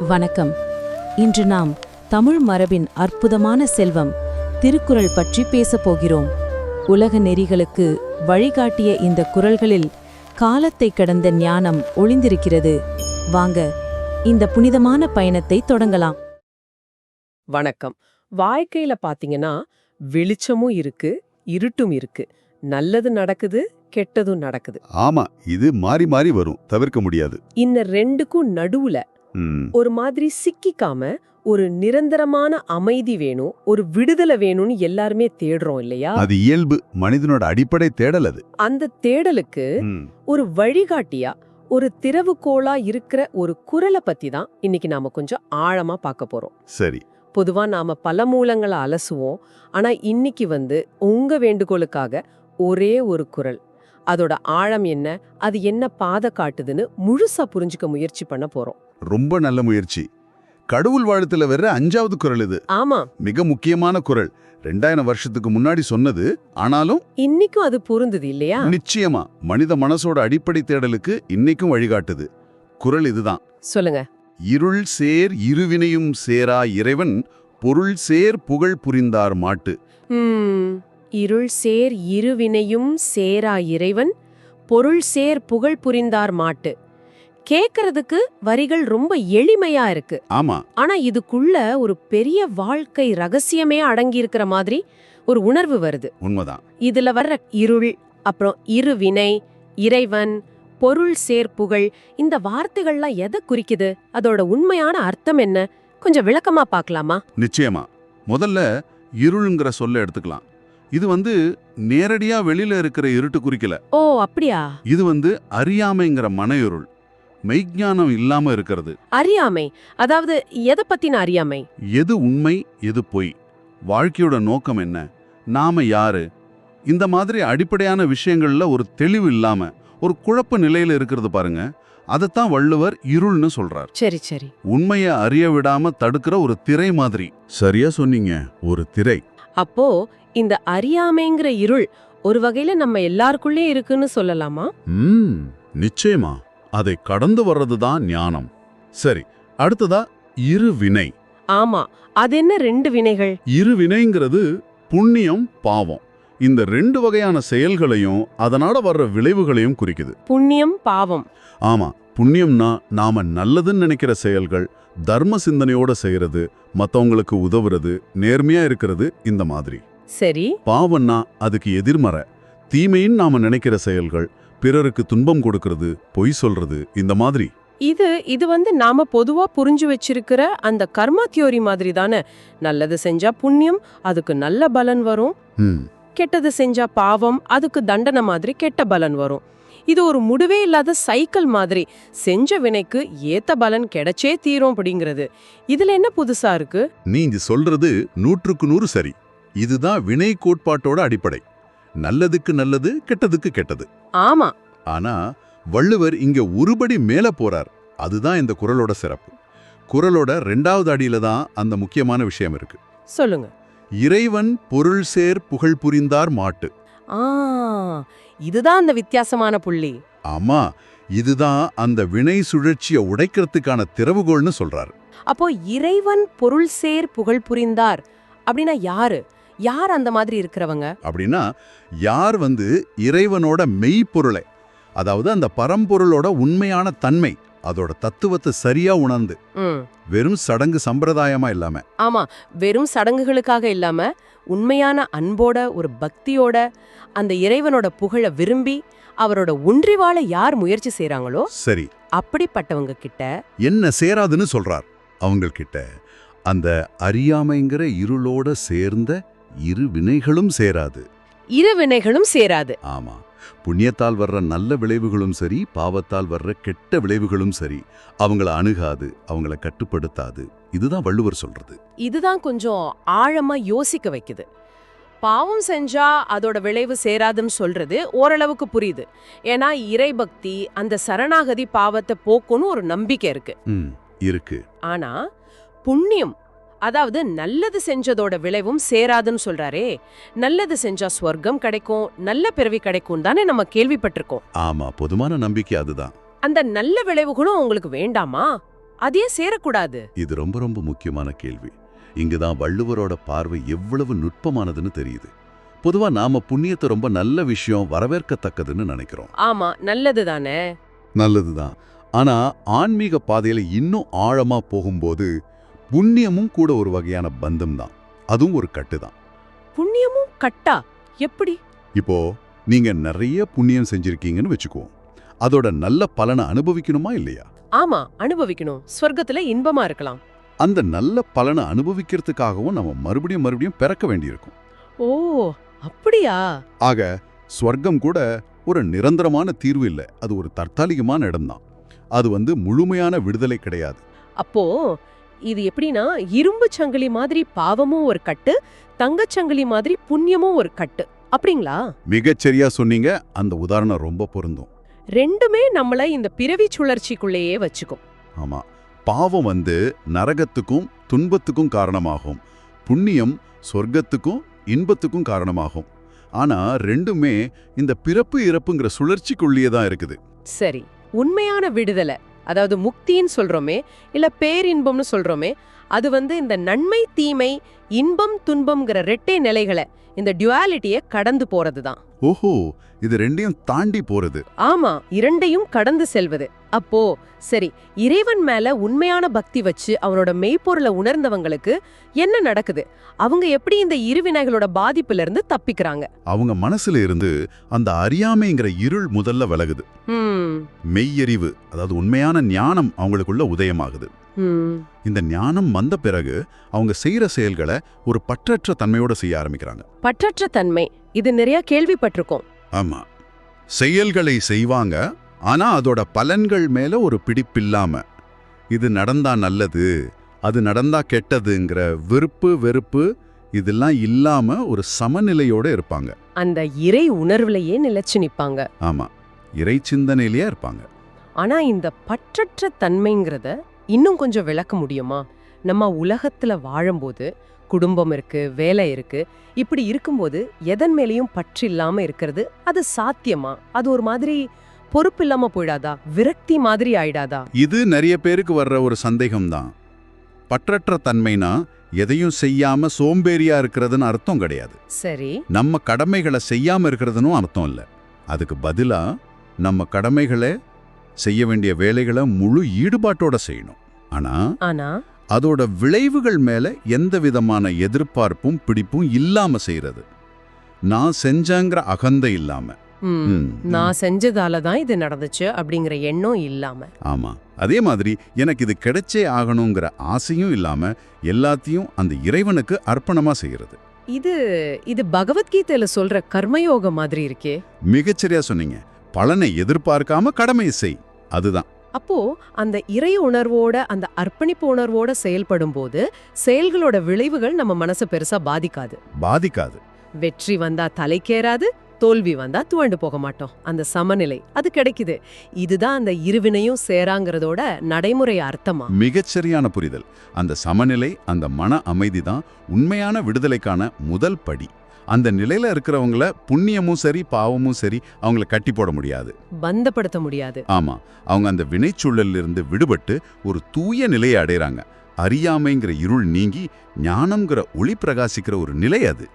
வணக்கம். இன்று நாம் தமிழ் மரபின் அற்புதமான செல்வம் திருக்குறள் பற்றி பேசப் போகிறோம். உலக நெறிகளுக்கு வழிகாட்டிய இந்த குறள்களில் காலத்தை கடந்த ஞானம் ஒளிந்திருக்கிறது. வாங்க இந்த புனிதமான பயணத்தை தொடங்கலாம். வணக்கம். வாழ்க்கையில பாத்தீங்கன்னா வெளிச்சமும் இருக்கு இருட்டும் இருக்கு. நல்லது நடக்குது கெட்டதும் நடக்குது. ஆமா இது மாறி மாறி வரும் தவிர்க்க முடியாது. இந்த ரெண்டுக்கும் நடுவுல ஒரு மாதிரி சிக்கிக்காம ஒரு நிரந்தரமான அமைதி வேணும் ஒரு விடுதலை வேணும்னு எல்லாருமே தேடுறோம் இல்லையா? அது இயல்பு மனிதனோட அடிப்படை தேடல் அது. அந்த தேடலுக்கு ஒரு வழிகாட்டியா ஒரு திறவுகோலா இருக்கிற ஒரு குரலை பத்தி தான் இன்னைக்கு நாம கொஞ்சம் ஆழமா பார்க்க போறோம். சரி. பொதுவா நாம பல மூலங்களை அலசுவோம். ஆனா இன்னைக்கு வந்து உங்க வேண்டுகோளுக்காக ஒரே ஒரு குரல். அதோட ஆழம் என்ன அது என்ன பாதை காட்டுதுன்னு முழுசா புரிஞ்சுக்க முயற்சி பண்ண போறோம். ரொம்ப நல்ல முயற்சி. கடவுள் வாழ்த்துல வர்ற அஞ்சாவது குறள் இது. ஆமா. மிக முக்கியமான குறள் ரெண்டாயிரம் வருஷத்துக்கு முன்னாடி சொன்னது ஆனாலும் இன்னைக்கும் அது பொருந்தது இல்லையா? நிச்சயமா மனித மனசோட அடிப்படை தேடலுக்கு இன்னைக்கும் வழிகாட்டுது. குறள் இதுதான். சொல்லுங்க. இருள் சேர் இருவினையும் சேரா இறைவன் பொருள் சேர் புகழ் புரிந்தார் மாட்டு. இருள் சேர் இருவினையும் சேரா இறைவன் பொருள் சேர் புகழ் புரிந்தார் மாட்டு. கேக்குறதுக்கு வரிகள் ரொம்ப எளிமையா இருக்கு. ஆமா. ஆனா இதுக்குள்ள ஒரு பெரிய வாழ்க்கை ரகசியமே அடங்கி இருக்கிற மாதிரி ஒரு உணர்வு வருது. உண்மைதான். இதுல வர்ற இருள் அப்புறம் இருவினை இறைவன் பொருள் சேர்ப்புகள் இந்த வார்த்தைகள்லாம் எதை குறிக்குது? அதோட உண்மையான அர்த்தம் என்ன? கொஞ்சம் விளக்கமா பார்க்கலாமா? நிச்சயமா. முதல்ல இருளுங்கிற சொல்ல எடுத்துக்கலாம். இது வந்து நேரடியா வெளியில இருக்கிற இருட்டு குறிக்கல. ஓ அப்படியா? இது வந்து அறியாமைங்கிற மன இருள். மெய்ஞானம் இல்லாம இருக்கிறது. அறியாமை. அதாவது எதை பத்தின அறியாமை? எது உண்மை எது பொய்? வாழ்க்கையோட நோக்கம் என்ன? நாம யாரு? இந்த மாதிரி அடிப்படையான விஷயங்கள்ல ஒரு தெளிவு இல்லாம ஒரு குழப்ப நிலையில இருக்கிறது பாருங்க. அதைத்தான் வள்ளுவர் இருள்னு சொல்றார். சரி சரி. உண்மையை அறிய விடாம தடுக்கிற ஒரு திரை மாதிரி. சரியா சொன்னீங்க ஒரு திரை. அப்போ இந்த அறியாமைங்கிற இருள் ஒரு வகையில நம்ம எல்லாருக்குள்ளே இருக்குன்னு சொல்லலாமா? ம் நிச்சயமா. அதை கடந்து வர்றதுதான் ஞானம். சரி அடுத்ததா இருவினை ஆமா அது என்ன ரெண்டு வினைகள்? இருவினைங்கிறது புண்ணியம் பாவம். இந்த ரெண்டு வகையான செயல்களையும் அதனால வர்ற விளைவுகளையும் குறிக்குது. புண்ணியம் பாவம். ஆமா புண்ணியம்னா நாம நல்லதுன்னு நினைக்கிற செயல்கள் தர்ம சிந்தனையோட செய்யறது மத்தவங்களுக்கு உதவுறது நேர்மையா இருக்கிறது இந்த மாதிரி. சரி. பாவம்னா அதுக்கு எதிர்மறை தீமைன்னு நாம நினைக்கிற செயல்கள் பிறருக்கு துன்பம் கொடுக்கறது பொய் சொல்றது இந்த மாதிரி. இது இது வந்து நாம பொதுவா புரிஞ்சு வச்சிருக்கிற அந்த கர்மா தியோரி மாதிரி தானே. நல்லது செஞ்சா புண்ணியம் அதுக்கு நல்ல பலன் வரும். கெட்டது செஞ்சா பாவம் அதுக்கு தண்டனை மாதிரி கெட்ட பலன் வரும். இது ஒரு முடிவே இல்லாத சைக்கிள் மாதிரி. செஞ்ச வினைக்கு ஏத்த பலன் கிடைச்சே தீரும் அப்படிங்கிறது. இதுல என்ன புதுசா இருக்கு? நீங்க சொல்றது நூற்றுக்கு நூறு சரி. இதுதான் வினை கோட்பாட்டோட அடிப்படை. நல்லதுக்கு நல்லது கெட்டதுக்கு கெட்டது. ஆமா. ஆனா வள்ளுவர் இங்க ஒருபடி மேல போறார். அதுதான் இந்த குறளோட சிறப்பு. குறளோட ரெண்டாவது அடியில தான் அந்த முக்கியமான விஷயம் இருக்கு. சொல்லுங்க. இறைவன் பொருள் சேர் புகழ் புரிந்தார் மாட்டு. ஆ இதுதான் அந்த வித்தியாசமான புள்ளி. ஆமா இதுதான் அந்த வினை சுழற்சியை உடைக்கிறதுக்கான திறவுகோல்னு சொல்றாரு. அப்போ இறைவன் பொருள் சேர் புகழ் புரிந்தார் அப்படின்னா யாரு? யார் அந்த மாதிரி இருக்கிறவங்க? அப்படின்னா யார் வந்து இறைவனோட மெய்ப்பொருளை அதாவது அந்த பரம்பொருளோட உண்மையான தன்மை அதோட தத்துவத்தை சரியா உணர்ந்து வெறும் சடங்கு சம்பிரதாயமா இல்லாம. ஆமா வெறும் சடங்குகளுக்காக இல்லாம உண்மையான அன்போட ஒரு பக்தியோட அந்த இறைவனோட புகழ விரும்பி அவரோட ஒன்றி வாழ யார் முயற்சி செய்றாங்களோ சரி. அப்படிப்பட்டவங்க கிட்ட என்ன சேராதுன்னு சொல்றார். அவங்கள்கிட்ட அந்த அறியாமைங்கிற இருளோட சேர்ந்த இரு வினைகளும் சேராது. இரு வினைகளும் சேராது. ஆமா. புண்ணியத்தால் வர்ற நல்ல விளைவுகளும் சரி பாவத்தால் வர்ற கெட்ட விளைவுகளும் சரி அவங்கள அணுகாது அவங்கள கட்டுப்படுத்தாது. இதுதான் வள்ளுவர் சொல்றது. இதுதான் கொஞ்சம் ஆழமா யோசிக்க வைக்குது. பாவம் செஞ்சா அதோட விளைவு சேராதுன்னு சொல்றது ஓரளவுக்கு புரியுது. ஏன்னா இறைபக்தி அந்த சரணாகதி பாவத்தை போக்குன்னு ஒரு நம்பிக்கை இருக்கு. ம் இருக்கு. ஆனா புண்ணியம் அதாவது நல்லது செஞ்சதோட விளைவும் சேராதுன்னு சொல்றாரே. நல்லது செஞ்சா ஸ்வர்க்கம் கிடைக்கும் நல்ல பிறவி கிடைக்கும் தானே நம்ம கேள்விப்பட்டிருக்கோம். ஆமா பொதுவான நம்பிக்கை அதுதான். அந்த நல்ல விளைவுகளும் உங்களுக்கு வேண்டாமா? அதே சேரக்கூடாது? இது ரொம்ப ரொம்ப முக்கியமான கேள்வி. இங்குதான் வள்ளுவரோட பார்வை எவ்வளவு நுட்பமானதுன்னு தெரியுது. பொதுவா நாம புண்ணியத்தை ரொம்ப நல்ல விஷயம் வரவேற்கத்தக்கதுன்னு நினைக்கிறோம். ஆமா நல்லது தானே. நல்லதுதான் ஆனா ஆன்மீக பாதையில இன்னும் ஆழமா போகும்போது புண்ணியமும் கூட ஒரு வகையான பந்தம் தான் அதுவும் ஒரு கட்டுதான். புண்ணியமும் கட்டா? எப்படி? இப்போ நீங்க நிறைய புண்ணியம் செஞ்சிருக்கீங்கன்னு வச்சுக்குவோம். அதோட நல்ல பலனை அனுபவிக்கணுமா இல்லையா? ஆமா அனுபவிக்கணும். ஸ்வர்க்கத்துல இன்பமா இருக்கலாம். அந்த நல்ல பலனை அனுபவிக்கிறதுக்காகவும் நம்ம மறுபடியும் மறுபடியும் பிறக்க வேண்டியிருக்கும். ஓ அப்படியா? ஆக ஸ்வர்க்கம் கூட ஒரு நிரந்தரமான தீர்வு இல்லை. அது ஒரு தற்காலிகமான இடம்தான். அது வந்து முழுமையான விடுதலை கிடையாது. அப்போ இது எப்படின்னா இரும்பு சங்கிலி மாதிரி பாவமும் ஒரு கட்டு தங்கச் சங்கிலி மாதிரி புண்ணியமும் ஒரு கட்டு. அப்படிங்களா? மிகச்சரியா சொன்னீங்க. அந்த உதாரணம் ரொம்ப பொருந்தும். ரெண்டுமே நம்மள இந்த பிறவி சுழற்சிக்குள்ளேயே வச்சுக்கும். ஆமா. பாவம் வந்து நரகத்துக்கும் துன்பத்துக்கும் காரணமாகும். புண்ணியம் சொர்க்கத்துக்கும் இன்பத்துக்கும் காரணமாகும். ஆனா ரெண்டுமே இந்த பிறப்பு இறப்புங்கிற சுழற்சிக்குள்ளேயே தான் இருக்குது. சரி. உண்மையான விடுதலை. அதாவது முக்தின்னு சொல்றோமே இல்ல பேரின்பம்னு சொல்றோமே அது வந்து இந்த நன்மை தீமை இன்பம் துன்பம்ங்கிற ரெட்டை நிலைகளை இந்த டுவாலிட்டியை கடந்து போறதுதான். ஓஹோ இது ரெண்டையும் தாண்டி போறது. ஆமா இரண்டையும் கடந்து செல்வது. அப்போ சரி இறைவன் மேல உண்மையான பக்தி வச்சு அவனோட மெய்ப்பொருளை உணர்ந்தவங்களுக்கு என்ன நடக்குது? அவங்க எப்படி இந்த இருவினைகளோட பாதிப்புல இருந்து தப்பிக்கிறாங்க? அவங்க மனசுல இருந்து அந்த அறியாமைங்கிற இருள் முதல்ல விலகுது. மெய்யறிவு அதாவது உண்மையான ஞானம் அவங்களுக்குள்ள உதயமாகுது. இந்த ஞானம் வந்த பிறகு அவங்க செய்யற செயல்களை ஒரு பற்றற்ற தன்மையோட செய்ய ஆரம்பிக்கிறாங்க. பற்றற்ற தன்மை. இது நிறைய கேள்விப்பட்டிருக்கோம். ஆமா. செயல்களை செய்வாங்க ஆனா அதோட பலன்கள் மேல ஒரு பிடிப்பில்லாம இது நடந்தா நல்லது அது நடந்தா கெட்டதுங்கிற விருப்பு வெறுப்பு இதெல்லாம் இல்லாம ஒரு சமநிலையோட இருப்பாங்க. அந்த இறை உணர்வுலயே நிலைச்சு நிப்பாங்க. ஆமா. இறை சிந்தனையிலேயே இருப்பாங்க. ஆனா இந்த பற்றற்ற தன்மைங்கிறத இன்னும் கொஞ்சம் விளக்க முடியுமா? நம்ம உலகத்துல வாழும்போது குடும்பம் இருக்கு வேலை இருக்கு. இப்படி இருக்கும்போது எதன் மேலேயும் பற்று இல்லாம இருக்கிறது அது சாத்தியமா? அது ஒரு மாதிரி பொறுப்பு இல்லாம போயிடாதா? விரக்தி மாதிரி ஆயிடாதா? இது நிறைய பேருக்கு வர்ற ஒரு சந்தேகம்தான். பற்றற்ற தன்மைனா எதையும் செய்யாம சோம்பேறியா இருக்கிறதுன்னு அர்த்தம் கிடையாது. சரி. நம்ம கடமைகளை செய்யாம இருக்கிறதுனும் அர்த்தம் இல்லை. அதுக்கு பதிலா நம்ம கடமைகளை செய்ய வேண்டிய வேலைகளை முழு ஈடுபாட்டோட செய்யணும். ஆனா ஆனா அதோட விளைவுகள் மேல எந்த விதமான எதிர்பார்ப்பும் பிடிப்பும் இல்லாம செய்யறது நான் செஞ்சங்கிற அகந்தை இல்லாம. நான் செஞ்சதால தான் இது நடந்துச்சு அப்படிங்கிற எண்ணம் இல்லாம. ஆமா. அதே மாதிரி எனக்கு இது கிடைச்சே ஆகணுங்கிற ஆசையும் இல்லாம எல்லாத்தையும் அந்த இறைவனுக்கு அர்ப்பணமா செய்யறது இது இது பகவத்கீதையில சொல்ற கர்மயோக மாதிரி இருக்கே. மிகச்சரியா சொன்னீங்க. பலனை எதிர்பார்க்காம கடமையை செய். அதுதான். அப்போ அந்த இறை உணர்வோட அந்த அர்ப்பணிப்பு உணர்வோட செயல்படும் போது செயல்களோட விளைவுகள் நம்ம மனசை பெருசா பாதிக்காது. பாதிக்காது. வெற்றி வந்தா தலைக்கேறாது தோல்வி வந்தா துவண்டு போக மாட்டோம். அந்த சமநிலை அது கிடைக்குது. இதுதான் அந்த இருவினையும் சேராங்கிறதோட நடைமுறை அர்த்தமா? மிகச்சரியான புரிதல். அந்த சமநிலை அந்த மன அமைதி தான் உண்மையான விடுதலைக்கான முதல் படி. அந்த நிலையில இருக்கிறவங்கள புண்ணியமும் சரி பாவமும் சரி அவங்கள கட்டி போட முடியாது. பந்தப்படுத்த முடியாது. ஆமா. அவங்க அந்த வினைச்சூழல்ல இருந்து விடுபட்டு ஒரு தூய நிலையை அடையறாங்க அறியாமைங்கிற இருள் நீங்கி ஞானம்ங்கிற ஒளி பிரகாசிக்கிற ஒரு நிலை அது.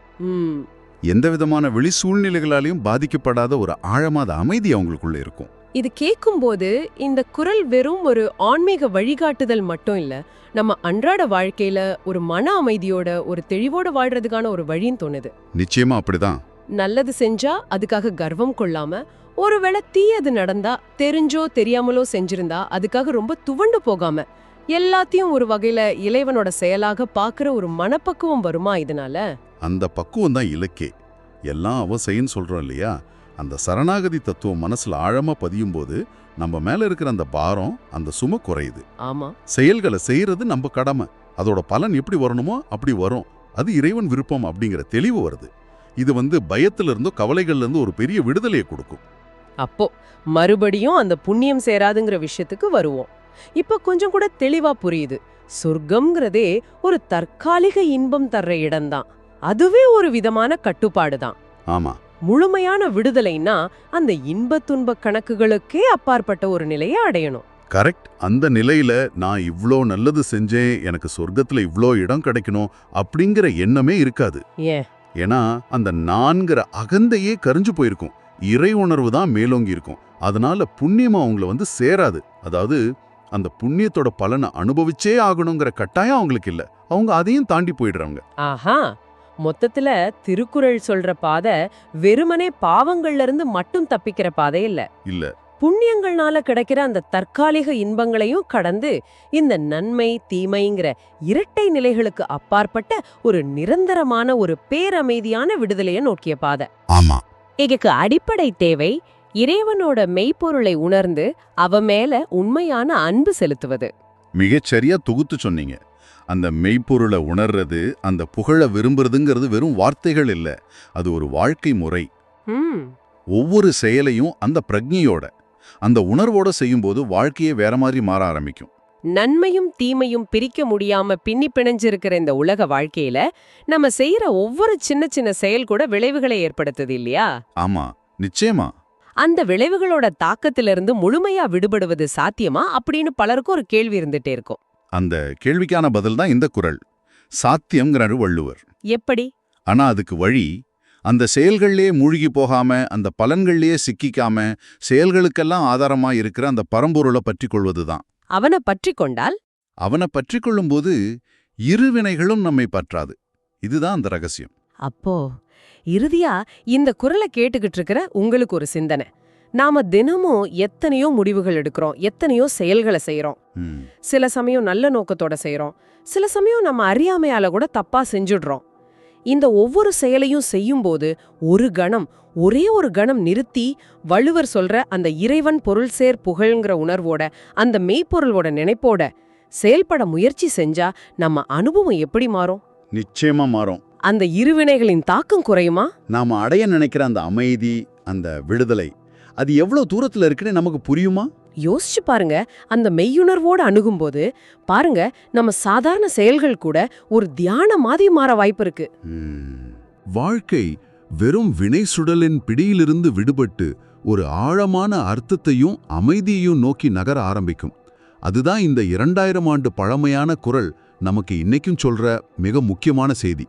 எந்த விதமான வெளி சூழ்நிலைகளாலையும் பாதிக்கப்படாத ஒரு ஆழமாத அமைதி அவங்களுக்குள்ள இருக்கும். இது கேட்கும்போது இந்த குரல் வெறும் ஒரு ஆன்மீக வழிகாட்டுதல் மட்டும் இல்ல நம்ம அன்றாட வாழ்க்கையில ஒரு மன அமைதியோட ஒரு தெளிவோட வாழ்றதுக்கான ஒரு வழின்னு தோணுது. நிச்சயமா அப்படிதான். நல்லது செஞ்சா அதுக்காக கர்வம் கொள்ளாம ஒருவேளை தீயது நடந்தா தெரிஞ்சோ தெரியாமலோ செஞ்சிருந்தா அதுக்காக ரொம்ப துவண்டு போகாம எல்லாத்தையும் ஒரு வகையில இறைவனோட செயலாக பாக்குற ஒரு மனப்பக்குவம் வருமா இதனால? அந்த பக்குவம் தான் இலக்கே. எல்லாம் அவ செய்யுன்னு சொல்றோம் இல்லையா? அந்த சரணாகதி தத்துவம் மனசுல ஆழமா பதியும் போது நம்ம மேல இருக்கிற அந்த பாரம் அந்த சும குறையுது. ஆமா. செயல்களை செய்யறது நம்ம கடமை. அதோட பலன் எப்படி வரணுமோ அப்படி வரும். அது இறைவன் விருப்பம் அப்படிங்கிற தெளிவு வருது. இது வந்து பயத்துல இருந்தோ கவலைகள்ல இருந்து ஒரு பெரிய விடுதலையை கொடுக்கும். அப்போ மறுபடியும் அந்த புண்ணியம் சேராதுங்கிற விஷயத்துக்கு வருவோம். இப்ப கொஞ்சம் கூட தெளிவா புரியுது. சொர்க்கம்ங்கிறதே ஒரு தற்காலிக இன்பம் தர்ற இடம்தான். அதுவே ஒரு விதமான கட்டுப்பாடு தான் ஆமா. முழுமையான விடுதலைன்னா அந்த இன்ப துன்ப கணக்குகளுக்கே அப்பாற்பட்ட ஒரு நிலையை அடையணும். கரெக்ட். அந்த நிலையில நான் இவ்ளோ நல்லது செஞ்சேன் எனக்கு சொர்க்கத்துல இவ்ளோ இடம் கிடைக்கணும் அப்படிங்கிற எண்ணமே இருக்காது. ஏன்? ஏன்னா அந்த நான்கிற அகந்தையே கரிஞ்சு போயிருக்கும். இறை உணர்வு தான் மேலோங்கி இருக்கும். அதனால புண்ணியம் அவங்கள வந்து சேராது. அதாவது அந்த புண்ணியத்தோட பலனை அனுபவிச்சே ஆகணுங்கிற கட்டாயம் அவங்களுக்கு இல்ல. அவங்க அதையும் தாண்டி போயிடுறாங்க. ஆஹா! மொத்தத்துல திருக்குறள் சொல்ற பாதை வெறுமனே பாவங்கள்ல இருந்து மட்டும் தப்பிக்கிற பாதை இல்ல. இல்ல. புண்ணியங்கள்னால கிடைக்கிற அந்த தற்காலிக இன்பங்களையும் கடந்து இந்த நன்மை தீமைங்கிற இரட்டை நிலைகளுக்கு அப்பாற்பட்ட ஒரு நிரந்தரமான ஒரு பேரமைதியான விடுதலையை நோக்கிய பாதை. ஆமா. இதுக்கு அடிப்படை தேவை இறைவனோட மெய்ப்பொருளை உணர்ந்து அவ மேல உண்மையான அன்பு செலுத்துவது. மிகச்சரியா தொகுத்து சொன்னீங்க. அந்த மெய்ப்பொருளை உணர்றது அந்த புகழ விரும்புறதுங்கிறது வெறும் வார்த்தைகள் இல்ல. அது ஒரு வாழ்க்கை முறை. ஒவ்வொரு செயலையும் அந்த பிரக்ஞையோட அந்த உணர்வோட செய்யும்போது வாழ்க்கையே வேற மாதிரி மாற ஆரம்பிக்கும். நன்மையும் தீமையும் பிரிக்க முடியாம பின்னி பிணைஞ்சிருக்கிற இந்த உலக வாழ்க்கையில நம்ம செய்யற ஒவ்வொரு சின்ன சின்ன செயல் கூட விளைவுகளை ஏற்படுத்துது இல்லையா? ஆமா நிச்சயமா. அந்த விளைவுகளோட தாக்கத்திலிருந்து முழுமையா விடுபடுவது சாத்தியமா? அப்படின்னு பலருக்கும் ஒரு கேள்வி இருந்துட்டே இருக்கும். அந்த கேள்விக்கான பதில் தான் இந்த குறள் சாத்தியம்ங்கிறாரு வள்ளுவர். எப்படி? ஆனா அதுக்கு வழி அந்த செயல்கள்லயே மூழ்கி போகாம அந்த பலன்கள்லயே சிக்கிக்காம செயல்களுக்கெல்லாம் ஆதாரமா இருக்கிற அந்த பரம்பொருளை பற்றி கொள்வதுதான். அவனை பற்றி கொண்டால்? அவனை பற்றி கொள்ளும்போது இருவினைகளும் நம்மை பற்றாது. இதுதான் அந்த ரகசியம். அப்போ இறுதியா இந்த குரலை கேட்டுக்கிட்டு இருக்கிற உங்களுக்கு ஒரு சிந்தனை. நாம தினமும் எத்தனையோ முடிவுகள் எடுக்கிறோம் எத்தனையோ செயல்களை செய்யறோம் சில சமயம் நல்ல நோக்கத்தோட செய்றோம். சில சமயம் நம்ம அறியாமையால கூட தப்பா செஞ்சுடுறோம். இந்த ஒவ்வொரு செயலையும் செய்யும்போது ஒரு கணம் ஒரே ஒரு கணம் நிறுத்தி வள்ளுவர் சொல்ற அந்த இறைவன் பொருள் சேர் புகழ்ங்கிற உணர்வோட அந்த மெய்ப்பொருளோட நினைப்போட செயல்பட முயற்சி செஞ்சா நம்ம அனுபவம் எப்படி மாறும்? நிச்சயமா மாறும். அந்த இருவினைகளின் தாக்கம் குறையுமா? நாம அடைய நினைக்கிற அந்த அமைதி அந்த விடுதலை அது எவ்வளவு தூரத்துல இருக்குன்னு நமக்கு புரியுமா? யோசிச்சு பாருங்க. அந்த மெய்யுணர்வோட அணுகும்போது பாருங்க நம்ம சாதாரண செயல்கள் கூட ஒரு தியான மாதிரி மாற வாய்ப்பு இருக்கு. வாழ்க்கை வெறும் வினை சுடலின் பிடியிலிருந்து விடுபட்டு ஒரு ஆழமான அர்த்தத்தையும் அமைதியையும் நோக்கி நகர ஆரம்பிக்கும். அதுதான் இந்த இரண்டாயிரம் ஆண்டு பழமையான குரல் நமக்கு இன்னைக்கும் சொல்ற மிக முக்கியமான செய்தி.